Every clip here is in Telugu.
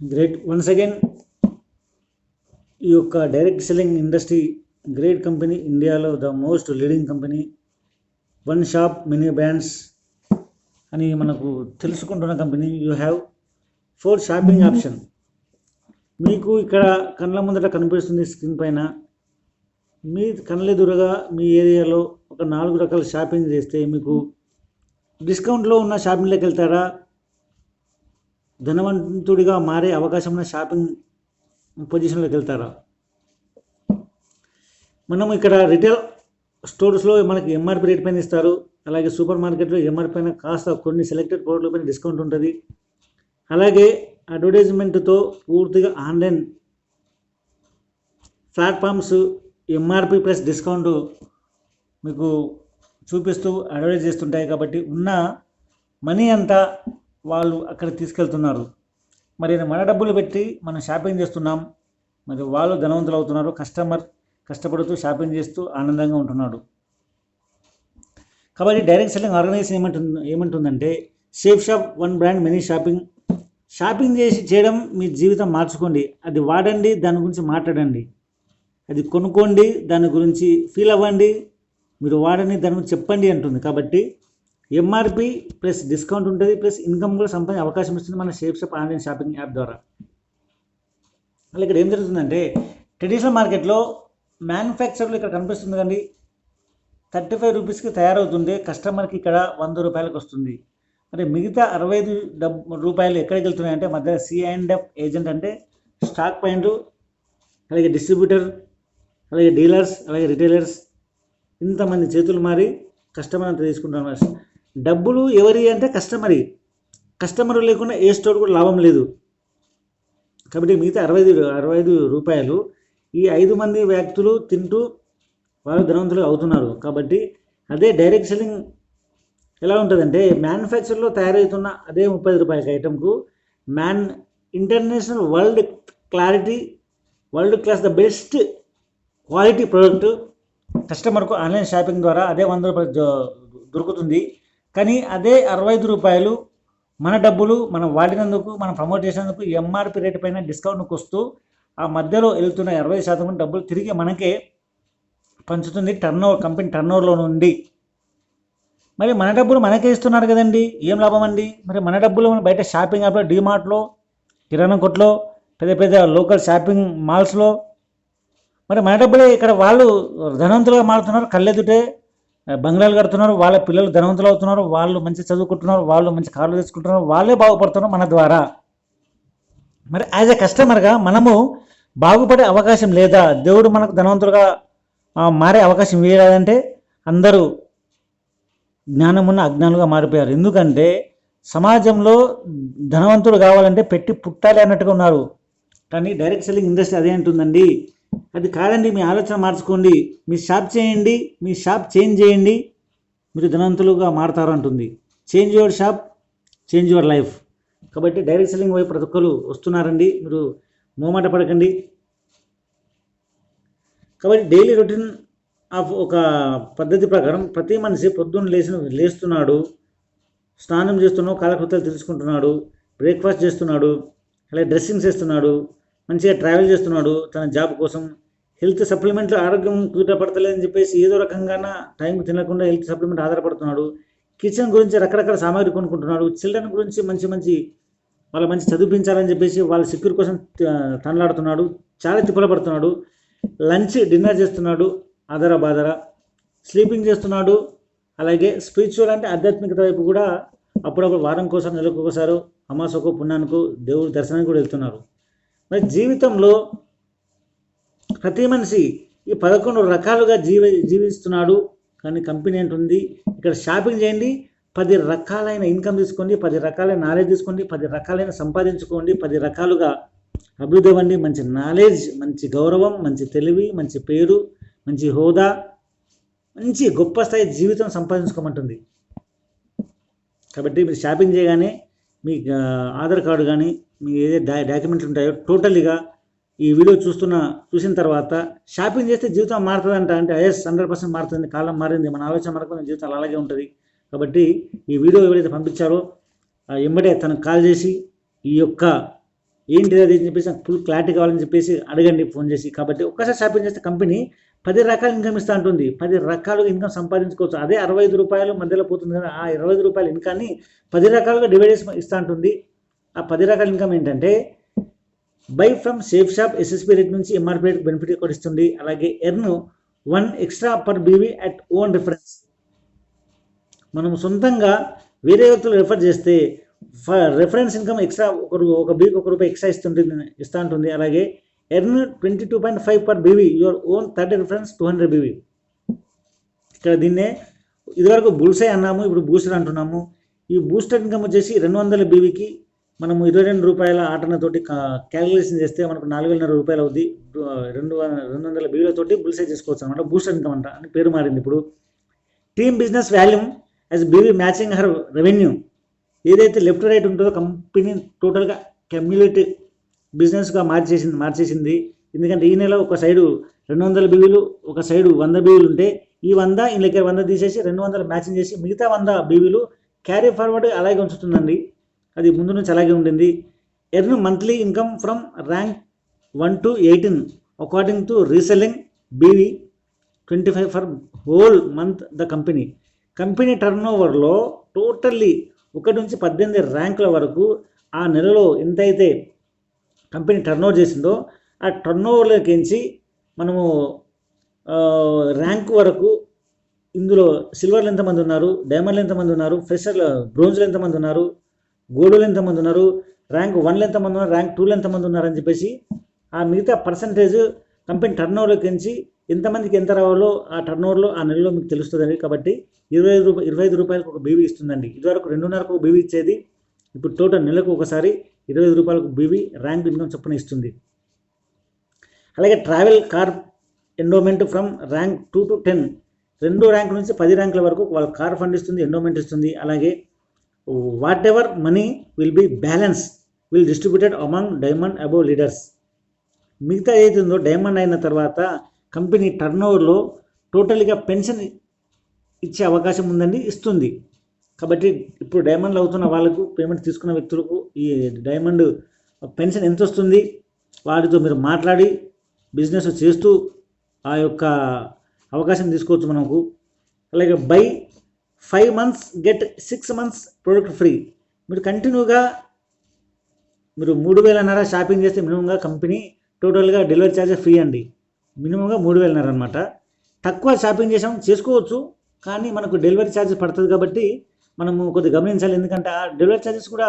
గ్రేట్ వన్స్ అగైన్ ఈ యొక్క direct selling industry great company ఇండియాలో the most leading company one shop many brands అని మనకు తెలుసుకుంటున్న company you have for shopping option మీకు ఇక్కడ కళ్ళ ముందట కనిపిస్తుంది స్క్రీన్ పైన. మీ కళ్ళెదురుగా మీ ఏరియాలో ఒక నాలుగు రకాల షాపింగ్ చేస్తే మీకు డిస్కౌంట్లో ఉన్న షాపింగ్లోకి వెళ్తారా? ధనవంతుడిగా మారే అవకాశం ఉన్న షాపింగ్ పొజిషన్లోకి వెళ్తారా? మనం ఇక్కడ రిటైల్ స్టోర్స్లో మనకి ఎంఆర్పి రేట్ పైన ఇస్తారు. అలాగే సూపర్ మార్కెట్లో ఎంఆర్పి పైన కాస్త కొన్ని సెలెక్టెడ్ ప్రోడక్ట్ల పైన డిస్కౌంట్ ఉంటుంది. అలాగే అడ్వర్టైజ్మెంట్తో పూర్తిగా online platforms MRP plus discount మీకు చూపిస్తూ అడ్వర్టైజ్ చేస్తుంటాయి. కాబట్టి ఉన్న మనీ అంతా వాళ్ళు అక్కడ తీసుకెళ్తున్నారు. మరి మన డబ్బులు పెట్టి మనం షాపింగ్ చేస్తున్నాం. మరి వాళ్ళు ధనవంతులు అవుతున్నారు. కస్టమర్ కష్టపడుతూ షాపింగ్ చేస్తూ ఆనందంగా ఉంటున్నాడు. కాబట్టి డైరెక్ట్ సెల్లింగ్ ఆర్గనైజేషన్ ఏమంటుంది ఏమంటుందంటే safe shop one brand many shopping. Shopping చేసి చేయడం మీ జీవితం మార్చుకోండి. అది వాడండి దాని గురించి మాట్లాడండి. అది కొనుక్కోండి దాని గురించి ఫీల్ అవ్వండి. మీరు వాడని దాని గురించి చెప్పండి అంటుంది. కాబట్టి ఎంఆర్పి ప్లస్ డిస్కౌంట్ ఉంటుంది ప్లస్ ఇన్కమ్ కూడా సంపాదించే అవకాశం ఇస్తుంది మన safe shop online shopping app ద్వారా. అలా ఇక్కడ ఏం జరుగుతుందంటే ట్రెడిషనల్ మార్కెట్లో మ్యానుఫ్యాక్చర్లు ఇక్కడ కనిపిస్తుంది కండి థర్టీ ఫైవ్ రూపీస్కి తయారవుతుంది కస్టమర్కి ఇక్కడ వంద రూపాయలకు వస్తుంది. మరి మిగతా అరవై ఐదు డబ్ రూపాయలు ఎక్కడికి వెళ్తున్నాయంటే మధ్య సి అండ్ ఎఫ్ ఏజెంట్ అంటే స్టాక్ పాయింట్ అలాగే డిస్ట్రిబ్యూటర్ అలాగే డీలర్స్ అలాగే రిటైలర్స్ ఇంతమంది చేతులు మారి కస్టమర్ అంతా తీసుకుంటున్నారు. డబ్బులు ఎవరి అంటే కస్టమరీ. కస్టమర్ లేకుండా ఏ స్టోర్ కూడా లాభం లేదు. కాబట్టి మిగతా అరవై ఐదు అరవై ఐదు రూపాయలు ఈ ఐదు మంది వ్యక్తులు తింటూ వాళ్ళు ధనవంతులు అవుతున్నారు. కాబట్టి అదే డైరెక్ట్ సెల్లింగ్ ఎలా ఉంటుందంటే మ్యానుఫ్యాక్చర్లో తయారవుతున్న అదే ముప్పై రూపాయల ఐటెంకు man international world clarity world class the best quality product కస్టమర్కు ఆన్లైన్ షాపింగ్ ద్వారా అదే వంద రూపాయలు దొరుకుతుంది. కానీ అదే అరవై ఐదు రూపాయలు మన డబ్బులు మనం వాడినందుకు మనం ప్రమోట్ చేసినందుకు ఎంఆర్పి రేట్ పైన డిస్కౌంట్కి వస్తూ ఆ మధ్యలో వెళ్తున్న ఇరవై శాతం డబ్బులు తిరిగి మనకే పంచుతుంది టర్న్ ఓవర్ కంపెనీ టర్న్ ఓవర్లో నుండి. మరి మన డబ్బులు మనకే ఇస్తున్నారు కదండి ఏం లాభం అండి? మరి మన డబ్బులు మనం బయట షాపింగ్ యాప్లో డీమార్ట్లో కిరాణా కొట్లో పెద్ద పెద్ద లోకల్ షాపింగ్ మాల్స్లో మరి మన డబ్బులే ఇక్కడ వాళ్ళు ధనవంతులుగా మారుతున్నారు కళ్ళెదుటే బంగ్లాలు కడుతున్నారు వాళ్ళ పిల్లలు ధనవంతులు అవుతున్నారు వాళ్ళు మంచి చదువుకుంటున్నారు వాళ్ళు మంచి కార్లు తెచ్చుకుంటున్నారు వాళ్ళే బాగుపడుతున్నారు మన ద్వారా. మరి యాజ్ ఎ కస్టమర్గా మనము బాగుపడే అవకాశం లేదా? దేవుడు మనకు ధనవంతులుగా మారే అవకాశం వేయలేదంటే అందరూ జ్ఞానమున్న అజ్ఞానులుగా మారిపోయారు. ఎందుకంటే సమాజంలో ధనవంతుడు కావాలంటే పెట్టి పుట్టాలి అన్నట్టుగా ఉన్నారు. కానీ డైరెక్ట్ సెల్లింగ్ ఇండస్ట్రీ అదే అంటుందండి అది కాదండి మీ ఆలోచన మార్చుకోండి. మీ షాప్ చేయండి మీ షాప్ చేంజ్ చేయండి. మీరు ధనవంతులుగా మారుతారు అంటుంది change your shop change your life కాబట్టి డైరెక్ట్ సెల్లింగ్ వైపు ప్రతి ఒక్కరు వస్తున్నారండి. మీరు మోమాట పడకండి. కాబట్టి డైలీ రొటీన్ ఆఫ్ ఒక పద్ధతి ప్రకారం ప్రతి మనిషి పొద్దున్న లేచిన లేస్తున్నాడు. స్నానం చేస్తున్నాడు కాలకృత్యాలు తెలుసుకుంటున్నాడు. బ్రేక్ఫాస్ట్ చేస్తున్నాడు. అలాగే డ్రెస్సింగ్ చేస్తున్నాడు. మంచిగా ట్రావెల్ చేస్తున్నాడు. తన జాబ్ కోసం హెల్త్ సప్లిమెంట్లు ఆరోగ్యం కుదరపడతలేదని చెప్పేసి ఏదో రకంగా టైంకి తినకుండా హెల్త్ సప్లిమెంట్ ఆధారపడుతున్నాడు. కిచెన్ గురించి రకరకాల సామాగ్రి కొనుక్కుంటున్నాడు. చిల్డ్రన్ గురించి మంచి మంచి వాళ్ళ మంచి చదివించాలని చెప్పేసి వాళ్ళ సెక్యూర్ కోసం తనలాడుతున్నాడు. చాలా తిప్పలు పడుతున్నాడు లంచ్ డిన్నర్ చేస్తున్నాడు. ఆధార బాధర స్లీపింగ్ చేస్తున్నాడు. అలాగే స్పిరిచువల్ అంటే ఆధ్యాత్మికత వైపు కూడా అప్పుడప్పుడు వారం కోసం నెలకు ఒకసారి అమాసకు పుణ్యానికి దేవుడి దర్శనానికి కూడా వెళ్తున్నారు. మరి జీవితంలో ప్రతి మనిషి ఈ పదకొండు రకాలుగా జీవ జీవిస్తున్నాడు. కానీ కంపెనీ ఏంటుంది? ఇక్కడ షాపింగ్ చేయండి పది రకాలైన ఇన్కమ్ తీసుకోండి పది రకాలైన నాలెడ్జ్ తీసుకోండి పది రకాలైన సంపాదించుకోండి పది రకాలుగా అభివృద్ధి అవ్వండి. మంచి నాలెడ్జ్ మంచి గౌరవం మంచి తెలివి మంచి పేరు మంచి హోదా మంచి గొప్ప స్థాయి జీవితం సంపాదించుకోమంటుంది. కాబట్టి మీరు షాపింగ్ చేయగానే మీ ఆధార్ కార్డు కానీ మీ ఏదైతే డా డాక్యుమెంట్లు ఉంటాయో టోటల్గా ఈ వీడియో చూస్తున్న చూసిన తర్వాత షాపింగ్ చేస్తే జీవితం మారుతుందంట అంటే ఎస్ హండ్రెడ్ పర్సెంట్ మారుతుంది కాలం మారింది మన ఆలోచన మనకు జీవితం అలాగే ఉంటుంది. కాబట్టి ఈ వీడియో ఎవరైతే పంపించారో ఆ ఎంబడే తనకు కాల్ చేసి ఈ యొక్క ఏంటి అది అని చెప్పేసి నాకు ఫుల్ క్లారిటీ కావాలని చెప్పేసి అడగండి ఫోన్ చేసి. కాబట్టి ఒక్కసారి షాపింగ్ చేస్తే కంపెనీ పది రకాల ఇన్కమ్ ఇస్తూ ఉంటుంది పది రకాలుగా ఇన్కమ్ సంపాదించుకోవచ్చు. అదే అరవై ఐదు రూపాయలు మధ్యలో పోతుంది కదా ఆ ఇరవై ఐదు రూపాయల ఇన్కాన్ని పది రకాలుగా డివైడ్ చేసి ఇస్తూ ఉంటుంది ఆ పది రకాల ఇన్కమ్ ఏంటంటే buy from safe shop SSP rate నుంచి ఎంఆర్పీ రేట్ బెనిఫిట్ కూడా ఇస్తుంది. అలాగే earn one extra per BV at own reference. మనం సొంతంగా వేరే వ్యక్తులు రిఫర్ చేస్తే రెఫరెన్స్ ఇన్కమ్ ఎక్స్ట్రా ఒకరు ఒక బీకి ఒక రూపాయి ఎక్స్ట్రా ఇస్తుంటుంది ఇస్తూ ఉంటుంది. అలాగే earn twenty two point five per BV your own third reference two hundred BV. ఇక్కడ దీన్నే ఇదివరకు బుల్సే అన్నాము ఇప్పుడు బూస్టర్ అంటున్నాము. ఈ బూస్టర్ ఇన్కమ్ వచ్చేసి రెండు వందల బీవీకి మనము ఇరవై రెండు రూపాయల ఆటనతోటి క్యాలిక్యులేషన్ చేస్తే మనకు నాలుగు వేలన్నర రూపాయలు అవుద్ది. రెండు రెండు వందల బీవీలతోటి బుల్సే చేసుకోవచ్చు అనమాట. బూస్టర్ ఇన్కమ్ అంట అని పేరు మారింది ఇప్పుడు. Team business volume as BV matching her revenue ఏదైతే లెఫ్ట్ రైట్ ఉంటుందో కంపెనీ టోటల్గా కమ్యూనిటీ బిజినెస్గా మార్చేసింది మార్చేసింది. ఎందుకంటే ఈ నెల ఒక సైడు రెండు వందల బీవీలు ఒక సైడు వంద బీవీలు ఉంటే ఈ వంద ఈ లెక్క వంద తీసేసి రెండు వందలు మ్యాచింగ్ చేసి మిగతా వంద బీవీలు క్యారీ ఫార్వర్డ్ అలాగే ఉంచుతుందండి. అది ముందు నుంచి అలాగే ఉండింది. Earn monthly income from rank one to eighteen according to reselling BV twenty five for whole month the company. Company turn ఓవర్లో టోటల్లీ ఒకటి నుంచి పద్దెనిమిది ర్యాంకుల వరకు ఆ నెలలో ఎంతైతే కంపెనీ టర్న్ ఓవర్ చేసిందో ఆ టర్న్ ఓవర్లోకించి మనము ర్యాంక్ వరకు ఇందులో సిల్వర్లు ఎంతమంది ఉన్నారు డైమండ్లు ఎంతమంది ఉన్నారు ఫ్రెషర్లు బ్రోంజ్లు ఎంతమంది ఉన్నారు గోల్డ్లు ఎంతమంది ఉన్నారు? ర్యాంక్ వన్లు ఎంతమంది ఉన్నారు? ర్యాంక్ టూలు ఎంతమంది ఉన్నారు అని చెప్పేసి ఆ మిగతా పర్సంటేజ్ కంపెనీ టర్న్ ఓవర్లోకించి ఎంతమందికి ఎంత రావాలో ఆ టర్న్ ఓవర్లో ఆ నెలలో మీకు తెలుస్తుందండి. కాబట్టి ఇరవై ఐదు రూపాయలు ఇరవై ఐదు రూపాయలకు ఒక బీవీ ఇస్తుందండి. ఇదివరకు రెండున్నరకు ఒక బీవీ ఇచ్చేది. ఇప్పుడు టోటల్ నెలకు ఒకసారి ఇరవై ఐదు రూపాయలకు బీవీ ర్యాంక్ ఇన్కమ్ చొప్పున ఇస్తుంది. అలాగే travel car endowment from rank two to ten రెండు ర్యాంక్ నుంచి పది ర్యాంకుల వరకు వాళ్ళ కార్ ఫండ్ ఇస్తుంది ఎండోమెంట్ ఇస్తుంది. అలాగే whatever money will be balance will distributed among diamond above leaders మిగతా ఏదైతుందో ఉందో డైమండ్ అయిన తర్వాత కంపెనీ టర్న్ ఓవర్లో టోటల్గా పెన్షన్ ఇచ్చే అవకాశం ఉందండి ఇస్తుంది. కాబట్టి ఇప్పుడు డైమండ్లు అవుతున్న వాళ్ళకు పేమెంట్ తీసుకున్న వ్యక్తులకు ఈ డైమండ్ పెన్షన్ ఎంత వస్తుంది వాటితో మీరు మాట్లాడి బిజినెస్ చేస్తూ ఆ యొక్క అవకాశం తీసుకోవచ్చు మనకు. అలాగే buy five months get six months product free. మీరు కంటిన్యూగా మీరు మూడు వేలన్నర షాపింగ్ చేస్తే మినిమంగా కంపెనీ టోటల్గా డెలివరీ ఛార్జెస్ ఫ్రీ అండి. మినిమంగా మూడు వేలన్నర అనమాట తక్కువ షాపింగ్ చేసాం చేసుకోవచ్చు కానీ మనకు డెలివరీ ఛార్జెస్ పడుతుంది కాబట్టి మనము కొద్దిగా గమనించాలి. ఎందుకంటే ఆ డెలివరీ ఛార్జెస్ కూడా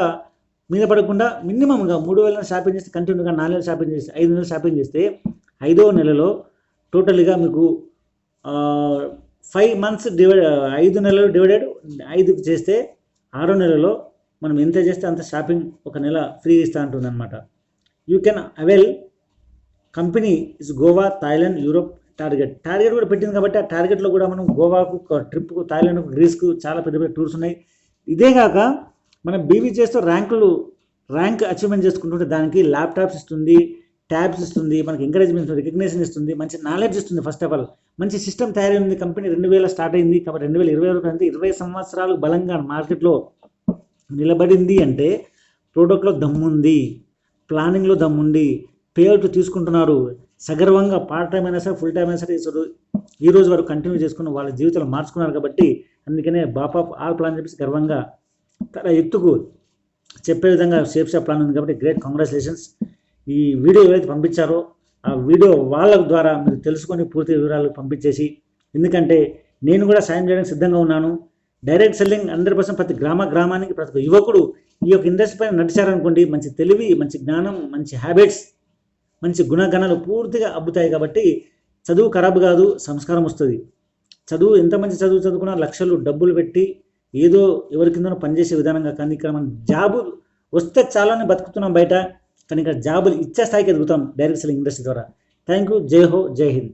మీద పడకుండా మినిమంగా మూడు వేల షాపింగ్ చేస్తే కంటిన్యూగా నాలుగు వేల షాపింగ్ చేస్తే ఐదు నెలలు షాపింగ్ చేస్తే ఐదో నెలలో టోటల్గా మీకు ఫైవ్ మంత్స్ డివైడ్ ఐదు నెలలు డివైడెడ్ ఐదు చేస్తే ఆరో నెలలో మనం ఎంత చేస్తే అంత షాపింగ్ ఒక నెల ఫ్రీ ఇస్తూ ఉంటుంది అనమాట you can avail company is Goa Thailand Europe target target కూడా పెట్టింది కాబట్టి ఆ టార్గెట్లో కూడా మనం గోవాకు ట్రిప్కు థాయిలాండ్కు గ్రీస్కు చాలా పెద్ద పెద్ద టూర్స్ ఉన్నాయి. ఇదే కాక మనం బీవీ చేస్తూ ర్యాంకులు ర్యాంక్ అచీవ్మెంట్ చేసుకుంటుంటే దానికి ల్యాప్టాప్స్ ఇస్తుంది ట్యాబ్స్ ఇస్తుంది మనకి ఎంకరేజ్మెంట్ రికగ్నేషన్ ఇస్తుంది మంచి నాలెడ్జ్ ఇస్తుంది ఫస్ట్ ఆఫ్ ఆల్ మంచి సిస్టమ్ తయారైంది కంపెనీ రెండు వేల స్టార్ట్ అయింది కాబట్టి రెండు వేల ఇరవై వరకు అంటే ఇరవై సంవత్సరాలు బలంగా మార్కెట్లో నిలబడింది అంటే ప్రోడక్ట్లో దమ్ముంది ప్లానింగ్లో దమ్ముంది పేఅవుట్ తీసుకుంటున్నారు. సగర్వంగా పార్ట్ టైం అయినా సరే ఫుల్ టైం అయినా సరే ఇసరు ఈ రోజు వరకు కంటిన్యూ చేసుకుని వాళ్ళ జీవితాలు మార్చుకున్నారు కాబట్టి అందుకనే బాప్ ఆఫ్ ఆల్ ప్లాన్ చెప్పేసి గర్వంగా తన ఎత్తుకు చెప్పే విధంగా సేఫ్ షాప్ ప్లాన్ ఉంది కాబట్టి గ్రేట్ కంగ్రాచులేషన్స్ ఈ వీడియో ఏవైతే పంపించారో ఆ వీడియో వాళ్ళ ద్వారా మీరు తెలుసుకొని పూర్తి వివరాలు పంపించేసి ఎందుకంటే నేను కూడా సాయం చేయడానికి సిద్ధంగా ఉన్నాను. డైరెక్ట్ సెల్లింగ్ హండ్రెడ్ పర్సెంట్ ప్రతి గ్రామ గ్రామానికి ప్రతి యువకుడు ఈ యొక్క ఇండస్ట్రీ పైన నడిచారనుకోండి మంచి తెలివి మంచి జ్ఞానం మంచి హ్యాబిట్స్ మంచి గుణగణాలు పూర్తిగా అబ్బుతాయి కాబట్టి చదువు ఖరాబ్ కాదు సంస్కారం వస్తుంది. చదువు ఎంత మంచి చదువు చదువుకున్నా లక్షలు డబ్బులు పెట్టి ఏదో ఎవరి కిందనో పనిచేసే విధానంగా కానీ ఇక్కడ మనం జాబు వస్తే చాలానే బతుకుతున్నాం బయట. కానీ ఇక్కడ జాబులు ఇచ్చే స్థాయికి ఎదుగుతాం డైరెక్ట్ సెల్లింగ్ ఇండస్ట్రీ ద్వారా. థ్యాంక్ యూ జై హో జై హింద్.